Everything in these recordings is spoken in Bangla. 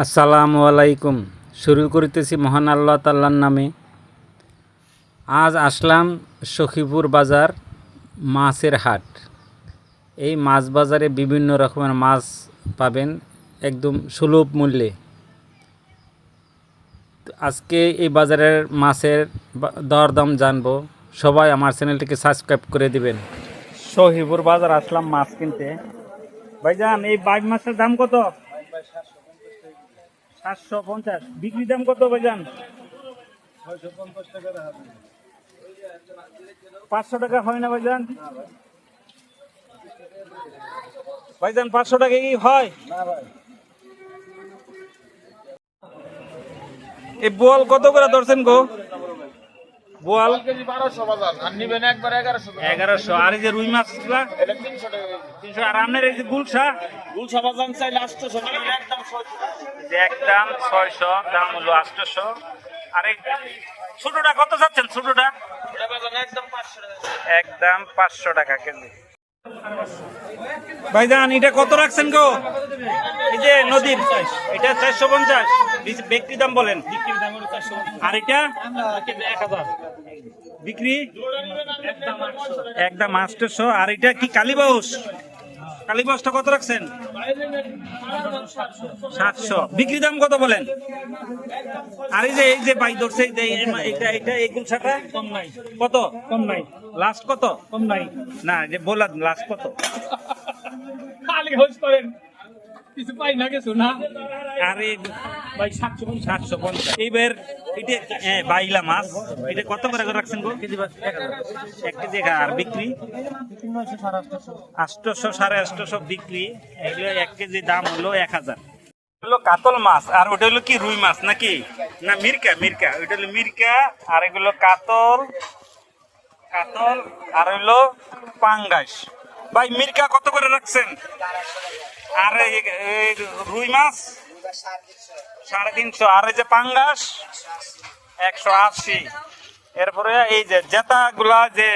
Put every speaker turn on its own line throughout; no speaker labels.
আসসালামু আলাইকুম। শুরু করিতেছি মহান আল্লাহ তাল্লার নামে। আজ আসলাম সখীপুর বাজার মাছের হাট। এই মাছ বাজারে বিভিন্ন রকমের মাছ পাবেন, একদম সুলভ মূল্যে। আজকে এই বাজারের মাছের দরদাম জানব। সবাই আমার চ্যানেলটিকে সাবস্ক্রাইব করে দিবেন। সহিপুর বাজার আসলাম মাছ কিনতে। ভাইজান, এই বাইক মাছের দাম কত? সাতশো পঞ্চাশ। বিক্রি দাম কত ভাইজান? পাঁচশো টাকা হয় না ভাইজান? ভাইজান, পাঁচশো টাকা কি হয়? এই বল কত করে ধরছেন গো? বোয়াল
কেজি বারোশো বাজার আর নিবেন একবার এগারোশো
এগারোশো। আর এই যে রুই মাছ
এটা তিনশো টাকা
তিনশো। আর আপনার এই যে গুলশা?
গুলশা বাজার চাই আটশোশো একদম ছয়শো।
একদম ছয়শো দাম হলো আটশোশো। আর এই ছোটটা কত যাচ্ছেন ছোটটা?
একদম পাঁচশো টাকা।
একদম পাঁচশো টাকা কেজি। ভাইজান, এটা কত রাখছেন গো? এই যে নদীর এটা চারশো পঞ্চাশ। ব্যক্তি দাম বলেন। আর এটা বিক্রি?
একদম আটশো।
আর এটা কি কালীবাউস কালীবাউসটা কত রাখছেন? সাতশো। বিক্রি দাম কত বলেন? আর এই যে এই যে বাই ধরছে এটা এটা এই গুলশাটা
কম নাই।
কত?
কম নাই।
লাস্ট কত?
কম নাই।
না যে বললাম লাস্ট কত?
খালি হোস করেন। কিছু পাই না কিছু না।
আর
ভাই সাতশো
সাতশো পঞ্চাশ। এইবার এটা হ্যাঁ, বাইলা মাছ। এটা কত করে করে রাখছেন গো?
কেজি এক হাজার
এক কেজি আর বিক্রি?
সাড়ে আটশো
সাড়ে আটশোশো বিক্রি। এগুলো এক কেজি দাম হলো এক হাজার। হলো কাতল মাছ আর ওটা হলো কি রুই মাছ নাকি? না মিরকা মিরকা। ওইটা হলো মিরকা আর এগুলো কাতল কাতল আর হলো পাঙ্গাস। ভাই মিরকা কত করে রাখছেন? আর রুই মাছ? সাড়ে তিনশো। আর এই যে পাঙ্গাস? একশো আশি। এরপরে এই যে জেতা গুলা যে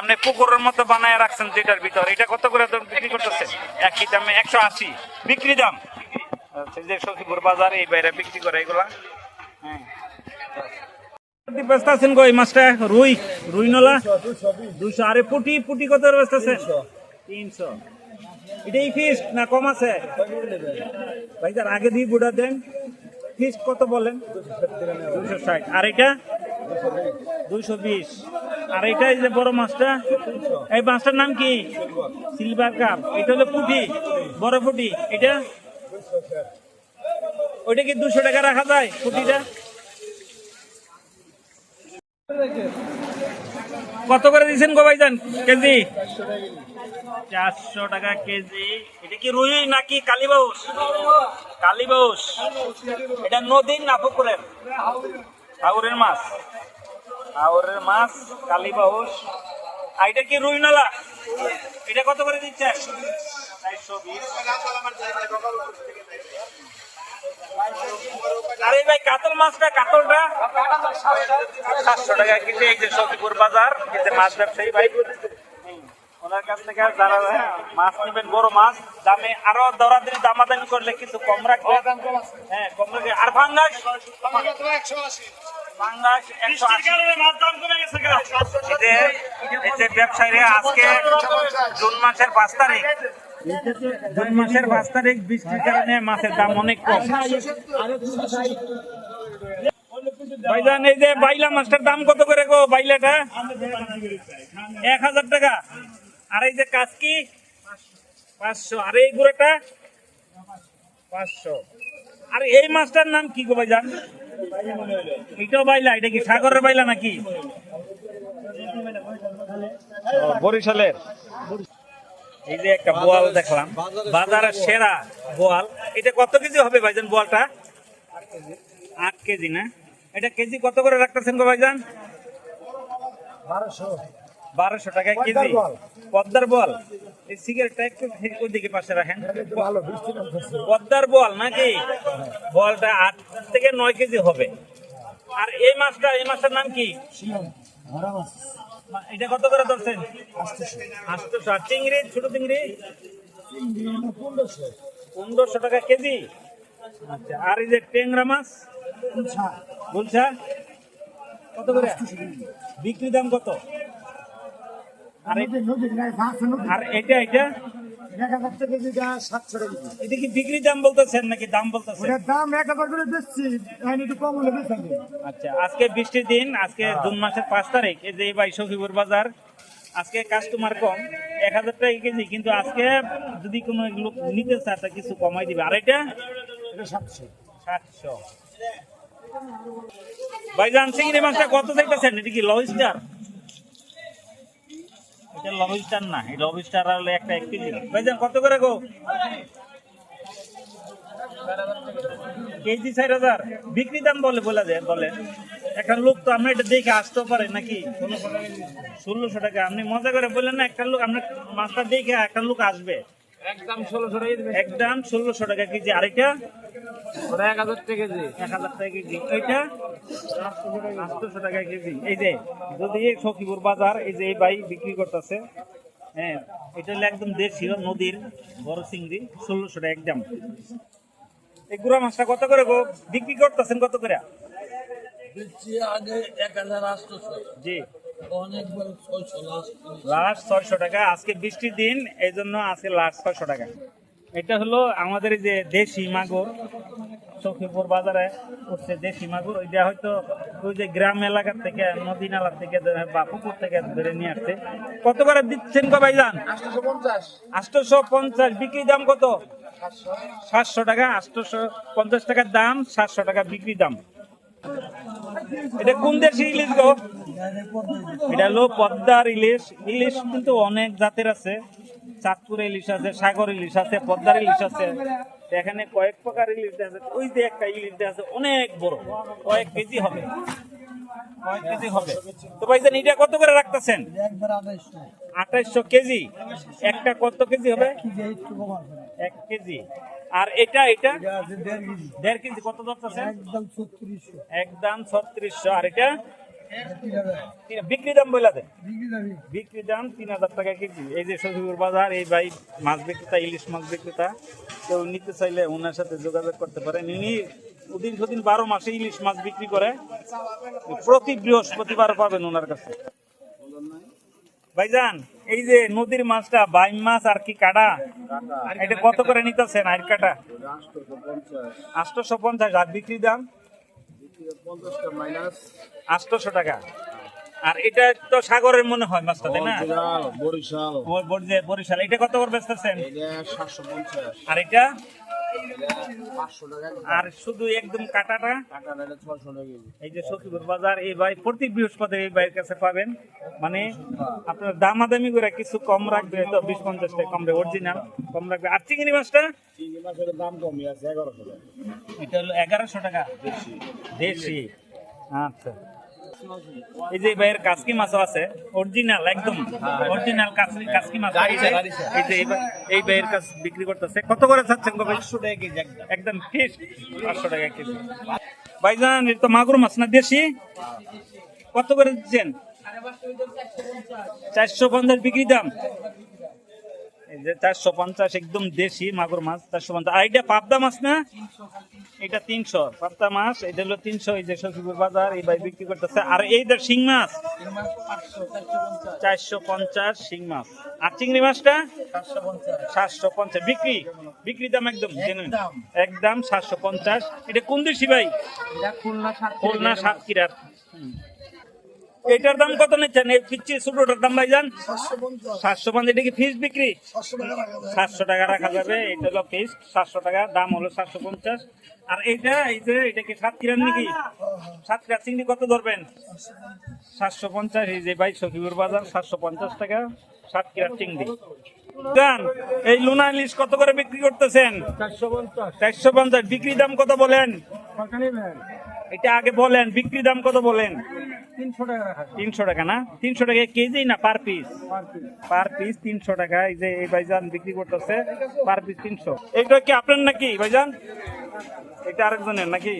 আপনি পুকুরের মতো বানায় রাখছেন যেটার ভিতর এটা কত করে বিক্রি করতেছে একই দামে একশো আশি। বিক্রি দাম? আচ্ছা, যে সখীপুর বাজার এই বাইরে বিক্রি করে এগুলা। হ্যাঁ। ব্যস্ত আছেন গো এই মাছটা? রুই রুই নলা দুইশো আরে পুটি পুটি কত ব্যস্ত আছেন? তিনশো। এটাই ফিস না কম আছে? ভাই তার আগে দিয়ে বুড়া দেন। ফিস কত বলেন? দুশো ষাট। আর এটা? দুইশো বিশ। আর এটা যে বড় মাছটা? এই মাছটার নাম কি? সিলভার কাপ এটা হলো পুটি, বড় পুটি। এটা? ওইটা কি দুশো টাকা রাখা যায়, পুটিটা? কত করে দিচ্ছেন গো ভাইজান? কেজি? চারশো টাকা কেজি। এটা কি রুই নাকি কালীবাউস? কালীবাউস। এটা নদীর না পুকুরের? হাওরের মাছ। হাওরের মাছ, কালীবাউস। আর এটা কি রুই নালা? এটা কত করে দিচ্ছে চারশো বিশ। আরে ভাই কাতল মাছটা কাতলটা সাতশো টাকা কেজি এই যে সখীপুর বাজার এই যে মাছ ব্যবসায়ী ভাই। ওনার কাছ থেকে যারা হ্যাঁ, মাছ নেবেন বড় মাছ দামে আরও দরাদরি দামাদামি করলে কম রাখবে। হ্যাঁ কম রাখবে। আর ভাঙ্গাস? ভাঙ্গাস একশো আশি। এই যে এই যে ব্যবসায়ীরা আজকে জুন মাসের পাঁচ তারিখ জুন মাসের পাঁচ তারিখ, বৃষ্টির কারণে মাছের দাম অনেক কম। এই যে বাইলা মাছটার দাম কত করে গো বাইলাটা? এক হাজার টাকা। আর এই যে কাজকি পাঁচশো। আর এই গুড়াটা? পাঁচশো। আর এই মাছটার নাম কি গো ভাইজান? এটাও বাইলা, এটা কি সাগরের বাইলা নাকি? বরিশালের। এই যে একটা বোয়াল দেখলাম বাজারের সেরা বোয়াল। এটা কত কেজি হবে ভাইজান বোয়ালটা? আট কেজি। না? এটা কেজি কত করে রাখতেছেন গো ভাইজান? বারোশো। টাকা কেজি। পদ্মার বল এই সিগারেটটা একটু ওইদিকে পাশে রাখেন। পদ্মার বল নাকি? বলটা আট থেকে নয় কেজি হবে। আর এই মাছটা এই মাছটার নাম কি? এটা কত করে ধরছেন? আটশোশো আর চিংড়ি ছোট চিংড়ি? পনেরোশো টাকা কেজি। আচ্ছা আর এই যে ট্যাংরা মাছ? বলছা কত করে? বিক্রি দাম কত? আর এ- আর এটা এটা এটা কি বিক্রি দাম বলতেছেন নাকি দাম বলতেছেন?
দাম এক হাজার করে বেচছি একটু কম হলে বেচা
আচ্ছা আজকে বৃষ্টির দিন আজকে জুন মাসের পাঁচ তারিখ এই যে ভাই সখীপুর বাজার আজকে কাস্টমার কম এক হাজার টাকা কেজি কিন্তু আজকে যদি কোনো লোক নিতে চায় তা কিছু কমাই দিবে। আর এটা?
সাতশো।
সাতশো। ভাইজান মাছটা কত দেখতেছেন এটা কি লবস্টার এটা লবস্টার না এই লবস্টার হলে একটা এক কেজি ভাইজান কত করে গো? কেজি চার হাজার। বিক্রি দাম বলে বলে দেয় বলেন। একটা লোক তো আমরা এটা দেখে আসতেও পারে নাকি? ষোলোশো টাকা আপনি মজা করে বললেন না একটা লোক আপনার মাছটা দেখে একটা লোক আসবে।
একদম ষোলোশো টাকা
একদম ষোলোশো টাকা কেজি আর এটা
ওটা এক হাজার টাকা কেজি।
এক হাজার টাকা কেজি। এইটা আটশোশো টাকা কেজি। এই যে যদি এই সখীপুর বাজার এই যে এই বাই বিক্রি করতেছে হ্যাঁ এটা হলো একদম দেশীয় নদীর বড় চিংড়ি ষোলোশো টাকা একদম। এই গুড়া মাছটা কত করে গো? বিক্রি করতেছেন কত করে?
আগে এক হাজার আটশোশো।
জি।
লাস্ট
লাস্ট ছয়শো টাকা আজকে বৃষ্টির দিন এই জন্য আজকে লাস্ট ছয়শো টাকা। এটা হলো আমাদের এই যে দেশি মাগুর সখীপুর বাজারে উঠছে দেশি মাগুর। ওইটা হয়তো ওই যে গ্রাম এলাকার থেকে নদী নালার থেকে বা পুকুর থেকে ধরে নিয়ে আসছে। কত করে দিচ্ছেন গো ভাইজান?
আটশো পঞ্চাশ।
বিক্রি দাম কত? সাতশো। টাকা আটশোশো পঞ্চাশ টাকার দাম সাতশো টাকা বিক্রি দাম। এটা কোন দেশি ইলিশ গো? এটা হলো পদ্মার ইলিশ। ইলিশ কিন্তু অনেক জাতের আছে। চাঁদপুর ইলিশ আছে সাগর ইলিশ আছে পদ্মার ইলিশ আছে। এখানে কয়েক প্রকার ইলিশ আছে। ওই যে একটা ইলিশ আছে অনেক বড়। কয়েক কেজি হবে। কয়েক কেজি হবে। তো ভাইজান এটা কত করে রাখতেছেন? আঠাইশশো কেজি। একটা কত কেজি হবে? এক কেজি। আর এটা এটা?
দেড় কেজি।
কত ধরতেছে
একদম ছত্রিশশো।
একদম ছত্রিশশো। আর এটা? বিক্রি দাম বলে দেন।
বিক্রি
দাম তিন হাজার টাকা কেজি। এই যে সজিবুর বাজার এই ভাই মাছ বিক্রেতা ইলিশ মাছ বিক্রেতা কেউ নিতে চাইলে ওনার সাথে যোগাযোগ করতে পারেন। ইনি দীর্ঘদিন বারো মাসে ইলিশ মাছ বিক্রি করে প্রতি বৃহস্পতিবার পাবেন ওনার কাছে। ভাইজান এই যে নদীর মাছটা বাইম মাছ আর কি কাটা? এটা কত করে নিতেছেন আর কাটা? আটশোশো পঞ্চাশ। আর বিক্রি দাম? আটশোশো টাকা আর এটা তো সাগরের মনে হয় মাছটা তাই না?
বরিশাল
বরিশাল এটা কত করে বেচতেছেন? আর এটা? আর শুধু একদম কাটাটা? এই যে সখীপুর বাজার, এই ভাই প্রতি বৃহস্পতি এই ভাইয়ের কাছে পাবেন। মানে আপনার দামাদামি করে কিছু কম রাখবে তো বিশ পঞ্চাশ টাকা কমবে অরিজিনাল কম রাখবে। আর চিংড়ি মাছটা?
দাম কমই আছে এগারোশো টাকা
এটা হলো এগারোশো টাকা। দেশি। আচ্ছা। এই যে ভাইয়ের কাসকি মাছও আছে অরিজিনাল একদম অরিজিনাল কাসকি কাসকি মাছ। এই যে এই ভাইয়ের কাছ বিক্রি করতেছে। কত করে চাচ্ছেন ভাই?
টাকা কেজি একদম।
ফিস পাঁচশো টাকা কেজি। ভাইজান এটা তো মাগুর মাছ না দেশি? কত করে দিচ্ছেন? চারশো পঞ্চাশ বিক্রি দাম। চারশো পঞ্চাশ একদম দেশি মাগুর মাছ চারশো পঞ্চাশ। আর এটা পাবদা মাছ না? এটা তিনশো পাবদা মাছ এটা হলো তিনশো এই যে সখীপুর বাজার এই ভাই বিক্রি করতেছে। আর এই যে শিং মাছ? চারশো পঞ্চাশ শিং মাছ। আর চিংড়ি মাছটা? সাতশো পঞ্চাশ। বিক্রি? বিক্রি দাম একদম একদম। সাতশো পঞ্চাশ। এটা কোন দেশি ভাই? খুলনা সাতক্ষীরার। এটার দাম কত নিচ্ছেন? এই পিচ্ছি ছোটটার দাম ভাই যান সাতশো পঞ্চাশ। এটা কি ফিস বিক্রি? সাতশো টাকা রাখা যাবে। এটা হলো ফিস। সাতশো টাকা। দাম হলো সাতশো পঞ্চাশ। আর এইটা এই যে এটা কি সাতক্ষীরার নাকি? সাতক্ষীরা চিংড়ি কত ধরবেন? সাতশো পঞ্চাশ। এই যে ভাই সখীপুর বাজার সাতশো পঞ্চাশ টাকা সাতক্ষীরার চিংড়ি। এই লুনা ইলিশ কত করে বিক্রি করতেছেন?
চারশো পঞ্চাশ।
বিক্রি দাম কত বলেন? এটা আগে বলেন বিক্রি দাম কত বলেন? তিনশো টাকা না? তিনশো টাকা কেজি না per piece
per piece
per piece তিনশো টাকা এই যে এই ভাইজান বিক্রি করতেছে পার পিস তিনশো। এইটা কি আপনার নাকি ভাইজান? এটা আরেকজনের নাকি?